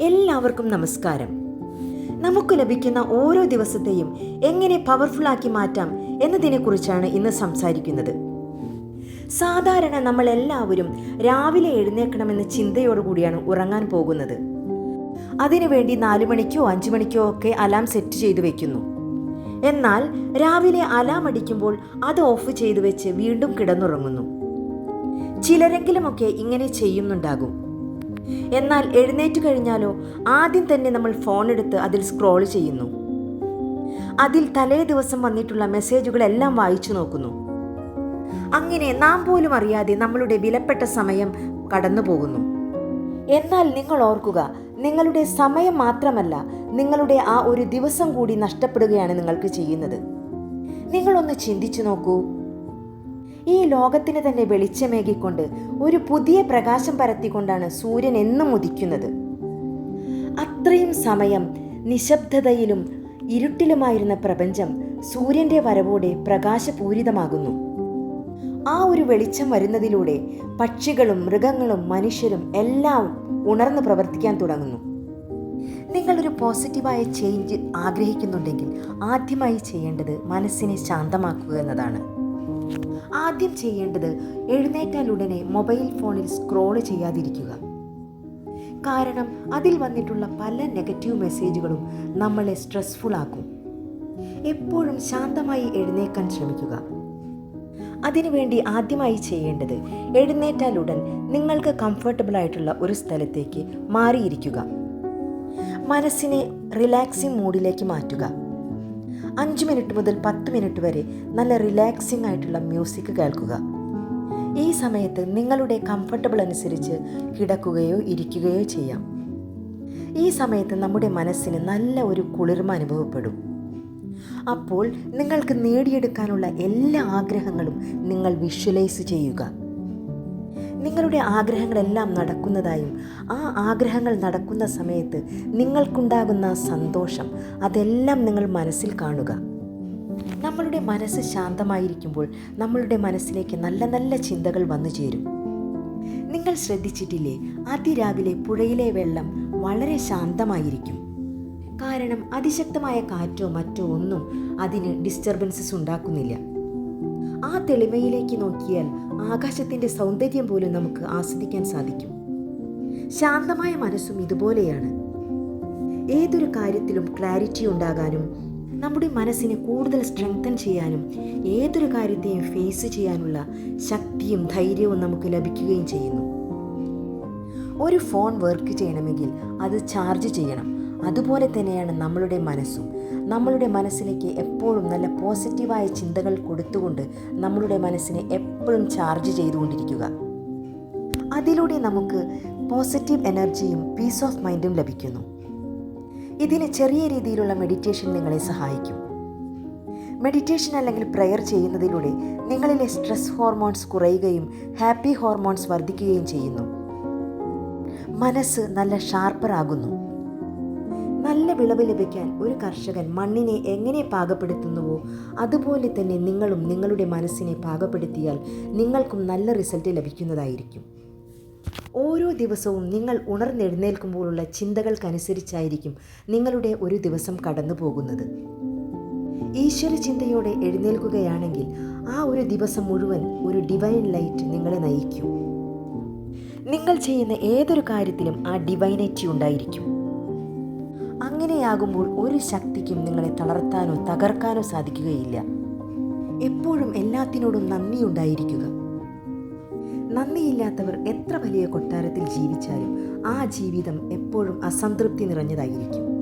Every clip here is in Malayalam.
എല്ലാവർക്കും നമസ്കാരം. നമുക്ക് ലഭിക്കുന്ന ഓരോ ദിവസത്തെയും എങ്ങനെ പവർഫുൾ ആക്കി മാറ്റാം എന്നതിനെക്കുറിച്ചാണ് ഇന്ന് സംസാരിക്കുന്നത്. സാധാരണ നമ്മൾ എല്ലാവരും രാവിലെ എഴുന്നേൽക്കണമെന്ന ചിന്തയോടുകൂടിയാണ് ഉറങ്ങാൻ പോകുന്നത്. അതിനുവേണ്ടി നാലു മണിക്കോ അഞ്ചു മണിക്കോ ഒക്കെ അലാം സെറ്റ് ചെയ്തു വെക്കുന്നു. എന്നാൽ രാവിലെ അലാം അടിക്കുമ്പോൾ അത് ഓഫ് ചെയ്തു വെച്ച് വീണ്ടും കിടന്നുറങ്ങുന്നു. ചിലരെങ്കിലുമൊക്കെ ഇങ്ങനെ ചെയ്യുന്നുണ്ടാകും. എന്നാൽ എഴുന്നേറ്റ് കഴിഞ്ഞാലോ ആദ്യം തന്നെ നമ്മൾ ഫോൺ എടുത്ത് അതിൽ സ്ക്രോൾ ചെയ്യുന്നു. അതിൽ തലേ ദിവസം വന്നിട്ടുള്ള മെസ്സേജുകളെല്ലാം വായിച്ചു നോക്കുന്നു. അങ്ങനെ നാം പോലും അറിയാതെ നമ്മളുടെ വിലപ്പെട്ട സമയം കടന്നു പോകുന്നു. എന്നാൽ നിങ്ങൾ ഓർക്കുക നിങ്ങളുടെ സമയം മാത്രമല്ല നിങ്ങളുടെ ആ ഒരു ദിവസം കൂടി നഷ്ടപ്പെടുകയാണ് നിങ്ങൾക്ക് ചെയ്യുന്നത്. നിങ്ങളൊന്ന് ചിന്തിച്ചു നോക്കൂ. ഈ ലോകത്തിന് തന്നെ വെളിച്ചമേകിക്കൊണ്ട് ഒരു പുതിയ പ്രകാശം പരത്തിക്കൊണ്ടാണ് സൂര്യൻ എന്നും ഉദിക്കുന്നത്. അത്രയും സമയം നിശബ്ദതയിലും ഇരുട്ടിലുമായിരുന്ന പ്രപഞ്ചം സൂര്യന്റെ വരവോടെ പ്രകാശപൂരിതമാകുന്നു. ആ ഒരു വെളിച്ചം വരുന്നതിലൂടെ പക്ഷികളും മൃഗങ്ങളും മനുഷ്യരും എല്ലാം ഉണർന്നു പ്രവർത്തിക്കാൻ തുടങ്ങുന്നു. നിങ്ങളൊരു പോസിറ്റീവായ ചേഞ്ച് ആഗ്രഹിക്കുന്നുണ്ടെങ്കിൽ ആദ്യമായി ചെയ്യേണ്ടത് മനസ്സിനെ ശാന്തമാക്കുക എന്നതാണ്. ആദ്യം ചെയ്യേണ്ടത് എഴുന്നേറ്റാൽ ഉടനെ മൊബൈൽ ഫോണിൽ സ്ക്രോൾ ചെയ്യാതിരിക്കുക. കാരണം അതിൽ വന്നിട്ടുള്ള പല നെഗറ്റീവ് മെസ്സേജുകളും നമ്മളെ സ്ട്രെസ്ഫുൾ ആക്കും. എപ്പോഴും ശാന്തമായി എഴുന്നേക്കാൻ ശ്രമിക്കുക. അതിനുവേണ്ടി ആദ്യമായി ചെയ്യേണ്ടത് എഴുന്നേറ്റാലുടൻ നിങ്ങൾക്ക് കംഫർട്ടബിൾ ആയിട്ടുള്ള ഒരു സ്ഥലത്തേക്ക് മാറിയിരിക്കുക. മനസ്സിനെ റിലാക്സിംഗ് മൂഡിലേക്ക് മാറ്റുക. അഞ്ച് മിനിറ്റ് മുതൽ പത്ത് മിനിറ്റ് വരെ നല്ല റിലാക്സിംഗ് ആയിട്ടുള്ള മ്യൂസിക് കേൾക്കുക. ഈ സമയത്ത് നിങ്ങളുടെ കംഫർട്ടബിൾ അനുസരിച്ച് കിടക്കുകയോ ഇരിക്കുകയോ ചെയ്യാം. ഈ സമയത്ത് നമ്മുടെ മനസ്സിന് നല്ല ഒരു കുളിർമ അനുഭവപ്പെടും. അപ്പോൾ നിങ്ങൾക്ക് നേടിയെടുക്കാനുള്ള എല്ലാ ആഗ്രഹങ്ങളും നിങ്ങൾ വിഷ്വലൈസ് ചെയ്യുക. നിങ്ങളുടെ ആഗ്രഹങ്ങളെല്ലാം നടക്കുന്നതായും ആ ആഗ്രഹങ്ങൾ നടക്കുന്ന സമയത്ത് നിങ്ങൾക്കുണ്ടാകുന്ന സന്തോഷം അതെല്ലാം നിങ്ങൾ മനസ്സിൽ കാണുക. നമ്മളുടെ മനസ്സ് ശാന്തമായിരിക്കുമ്പോൾ നമ്മളുടെ മനസ്സിലേക്ക് നല്ല നല്ല ചിന്തകൾ വന്നു ചേരും. നിങ്ങൾ ശ്രദ്ധിച്ചിട്ടില്ലേ? അതിരാവിലെ പുഴയിലെ വെള്ളം വളരെ ശാന്തമായിരിക്കും. കാരണം അതിശക്തമായ കാറ്റോ മറ്റോ ഒന്നും അതിന് ഡിസ്റ്റർബൻസസ് ഉണ്ടാക്കുന്നില്ല. ആ തെളിമയിലേക്ക് നോക്കിയാൽ ആകാശത്തിന്റെ സൗന്ദര്യം പോലും നമുക്ക് ആസ്വദിക്കാൻ സാധിക്കും. ശാന്തമായ മനസ്സും ഇതുപോലെയാണ്. ഏതൊരു കാര്യത്തിലും ക്ലാരിറ്റി ഉണ്ടാകാനും നമ്മുടെ മനസ്സിനെ കൂടുതൽ സ്ട്രെങ്തൻ ചെയ്യാനും ഏതൊരു കാര്യത്തെയും ഫേസ് ചെയ്യാനുള്ള ശക്തിയും ധൈര്യവും നമുക്ക് ലഭിക്കുകയും ചെയ്യുന്നു. ഒരു ഫോൺ വർക്ക് ചെയ്യണമെങ്കിൽ അത് ചാർജ് ചെയ്യണം. അതുപോലെ തന്നെയാണ് നമ്മളുടെ മനസ്സും. നമ്മളുടെ മനസ്സിലേക്ക് എപ്പോഴും നല്ല പോസിറ്റീവായ ചിന്തകൾ കൊടുത്തുകൊണ്ട് നമ്മളുടെ മനസ്സിനെ എപ്പോഴും ചാർജ് ചെയ്തുകൊണ്ടിരിക്കുക. അതിലൂടെ നമുക്ക് പോസിറ്റീവ് എനർജിയും പീസ് ഓഫ് മൈൻഡും ലഭിക്കുന്നു. ഇതിന് ചെറിയ രീതിയിലുള്ള മെഡിറ്റേഷൻ നിങ്ങളെ സഹായിക്കും. മെഡിറ്റേഷൻ അല്ലെങ്കിൽ പ്രെയർ ചെയ്യുന്നതിലൂടെ നിങ്ങളിലെ സ്ട്രെസ് ഹോർമോൺസ് കുറയുകയും ഹാപ്പി ഹോർമോൺസ് വർദ്ധിക്കുകയും ചെയ്യുന്നു. മനസ്സ് നല്ല ഷാർപ്പറാകുന്നു നല്ല വിളവ് ലഭിക്കാൻ ഒരു കർഷകൻ മണ്ണിനെ എങ്ങനെ പാകപ്പെടുത്തുന്നുവോ അതുപോലെ തന്നെ നിങ്ങളും നിങ്ങളുടെ മനസ്സിനെ പാകപ്പെടുത്തിയാൽ നിങ്ങൾക്കും നല്ല റിസൾട്ട് ലഭിക്കുന്നതായിരിക്കും. ഓരോ ദിവസവും നിങ്ങൾ ഉണർന്നെഴുന്നേൽക്കുമ്പോഴുള്ള ചിന്തകൾക്കനുസരിച്ചായിരിക്കും നിങ്ങളുടെ ഒരു ദിവസം കടന്നു പോകുന്നത്. ഈശ്വര ചിന്തയോടെ എഴുന്നേൽക്കുകയാണെങ്കിൽ ആ ഒരു ദിവസം മുഴുവൻ ഒരു ഡിവൈൻ ലൈറ്റ് നിങ്ങളെ നയിക്കും. നിങ്ങൾ ചെയ്യുന്ന ഏതൊരു കാര്യത്തിലും ആ ഡിവൈനറ്റി ഉണ്ടായിരിക്കും. അങ്ങനെയാകുമ്പോൾ ഒരു ശക്തിക്കും നിങ്ങളെ തളർത്താനോ തകർക്കാനോ സാധിക്കുകയില്ല. എപ്പോഴും എല്ലാത്തിനോടും നന്ദിയുണ്ടായിരിക്കുക. നന്ദിയില്ലാത്തവർ എത്ര വലിയ കൊട്ടാരത്തിൽ ജീവിച്ചാലും ആ ജീവിതം എപ്പോഴും അസംതൃപ്തി നിറഞ്ഞതായിരിക്കും.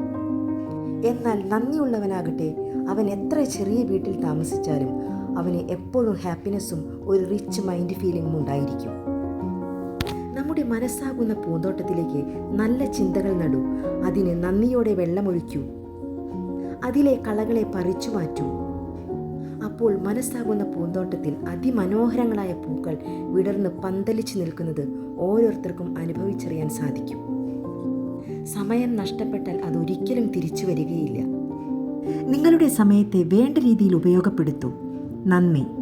എന്നാൽ നന്ദിയുള്ളവനാകട്ടെ അവൻ എത്ര ചെറിയ വീട്ടിൽ താമസിച്ചാലും അവന് എപ്പോഴും ഹാപ്പിനെസ്സും ഒരു റിച്ച് മൈൻഡ് ഫീലിംഗും ഉണ്ടായിരിക്കും. നമ്മുടെ മനസ്സാകുന്ന പൂന്തോട്ടത്തിലേക്ക് നല്ല ചിന്തകൾ നടൂ. അതിന് നന്ദിയോടെ വെള്ളമൊഴിക്കൂ. അതിലെ കളകളെ പറിച്ചു മാറ്റൂ. അപ്പോൾ മനസ്സാകുന്ന പൂന്തോട്ടത്തിൽ അതിമനോഹരങ്ങളായ പൂക്കൾ വിടർന്ന് പന്തലിച്ചു നിൽക്കുന്നത് ഓരോരുത്തർക്കും അനുഭവിച്ചറിയാൻ സാധിക്കും. സമയം നഷ്ടപ്പെട്ടാൽ അതൊരിക്കലും തിരിച്ചു വരികയില്ല. നിങ്ങളുടെ സമയത്തെ വേണ്ട രീതിയിൽ ഉപയോഗപ്പെടുത്തൂ. നന്ദി.